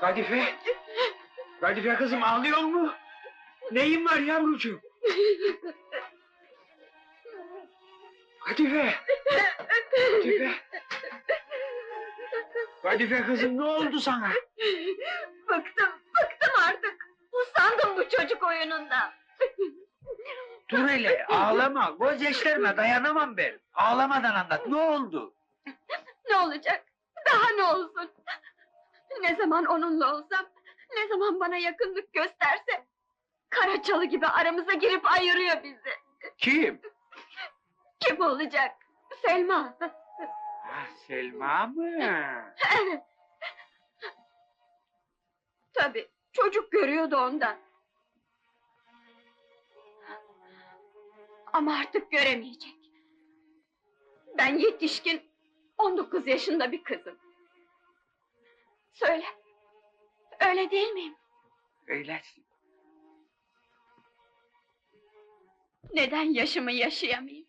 Kadife. Kadife kızım ağlıyor mu? Neyin var yavrucuğum? Kadife. Kadife. Kadife kızım ne oldu sana? Bıktım, bıktım artık. Usandım bu çocuk oyunundan. Dur hele ağlama. Gözyaşlarına dayanamam ben. Ağlamadan anlat. Ne oldu? Ne olacak? Daha ne olsun? Ne zaman onunla olsam, ne zaman bana yakınlık gösterse... ...Karaçalı gibi aramıza girip ayırıyor bizi. Kim? Kim olacak? Selma. Ha, Selma mı? Tabii, çocuk görüyordu ondan. Ama artık göremeyecek. Ben yetişkin, 19 yaşında bir kızım. Söyle, öyle değil miyim? Öylesin. Neden yaşımı yaşayamayayım?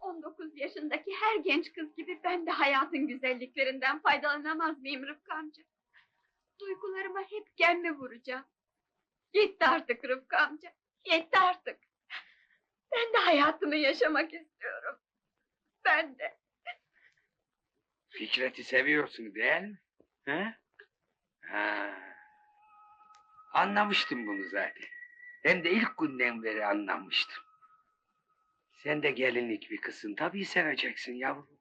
19 yaşındaki her genç kız gibi ben de hayatın güzelliklerinden faydalanamaz mıyım Rıfkı amca? Duygularıma hep gem mi vuracağım? Yetti artık Rıfkı amca, yetti artık. Ben de hayatımı yaşamak istiyorum. Ben de. Fikret'i seviyorsun değil mi? He? Ha. Anlamıştım bunu zaten. Hem de ilk günden beri anlamıştım. Sen de gelinlik bir kızsın. Tabii seveceksin yavrum.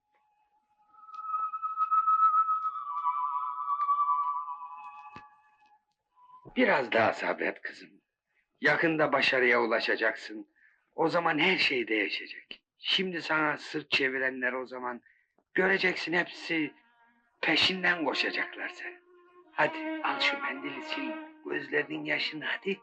Biraz daha sabret kızım. Yakında başarıya ulaşacaksın. O zaman her şey değişecek. Şimdi sana sırt çevirenler o zaman göreceksin hepsi peşinden koşacaklar sen. Hadi al şu mendili sil gözlerinin yaşını hadi.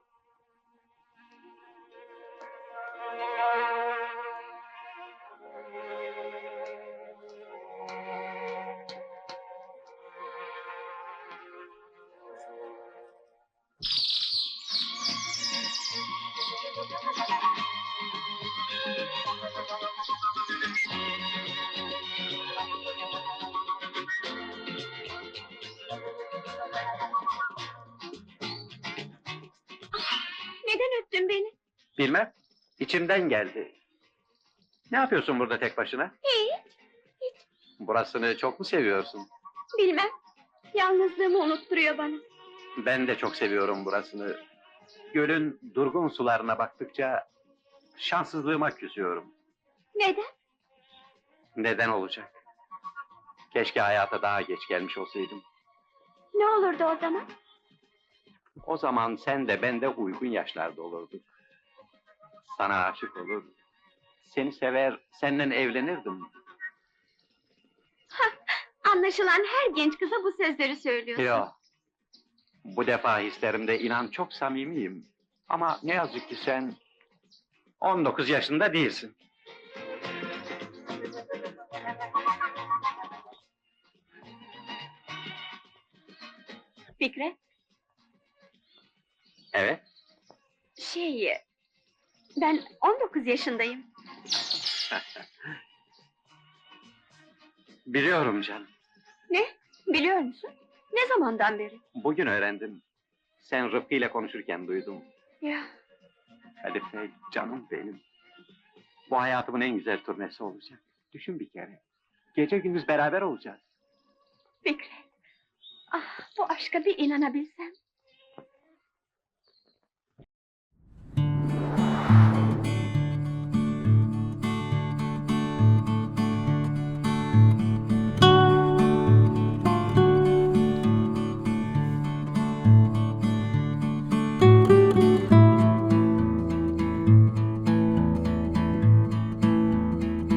Neden öptün beni? Bilmem. İçimden geldi. Ne yapıyorsun burada tek başına? Hiç, Burasını çok mu seviyorsun? bilmem. Yalnızlığımı unutturuyor bana. Ben de çok seviyorum burasını. Gölün durgun sularına baktıkça şanssızlığıma küsüyorum. Neden? Neden olacak? Keşke hayata daha geç gelmiş olsaydım. Ne olurdu o zaman? O zaman sen de ben de uygun yaşlarda olurduk. Sana aşık olur, seni sever, seninle evlenirdim. Anlaşılan her genç kıza bu sözleri söylüyorsun. Yo. Bu defa hislerimde inan çok samimiyim. Ama ne yazık ki sen 19 yaşında değilsin. Fikret, Evet. şey... Ben 19 yaşındayım. Biliyorum canım. Biliyor musun? Ne zamandan beri? Bugün öğrendim. Sen Rıfkı ile konuşurken duydum. Ya, Hadi be canım benim. Bu hayatımın en güzel turnesi olacak. Düşün bir kere. Gece gündüz beraber olacağız. Fikret. Ah, bu aşka bir inanabilsem. you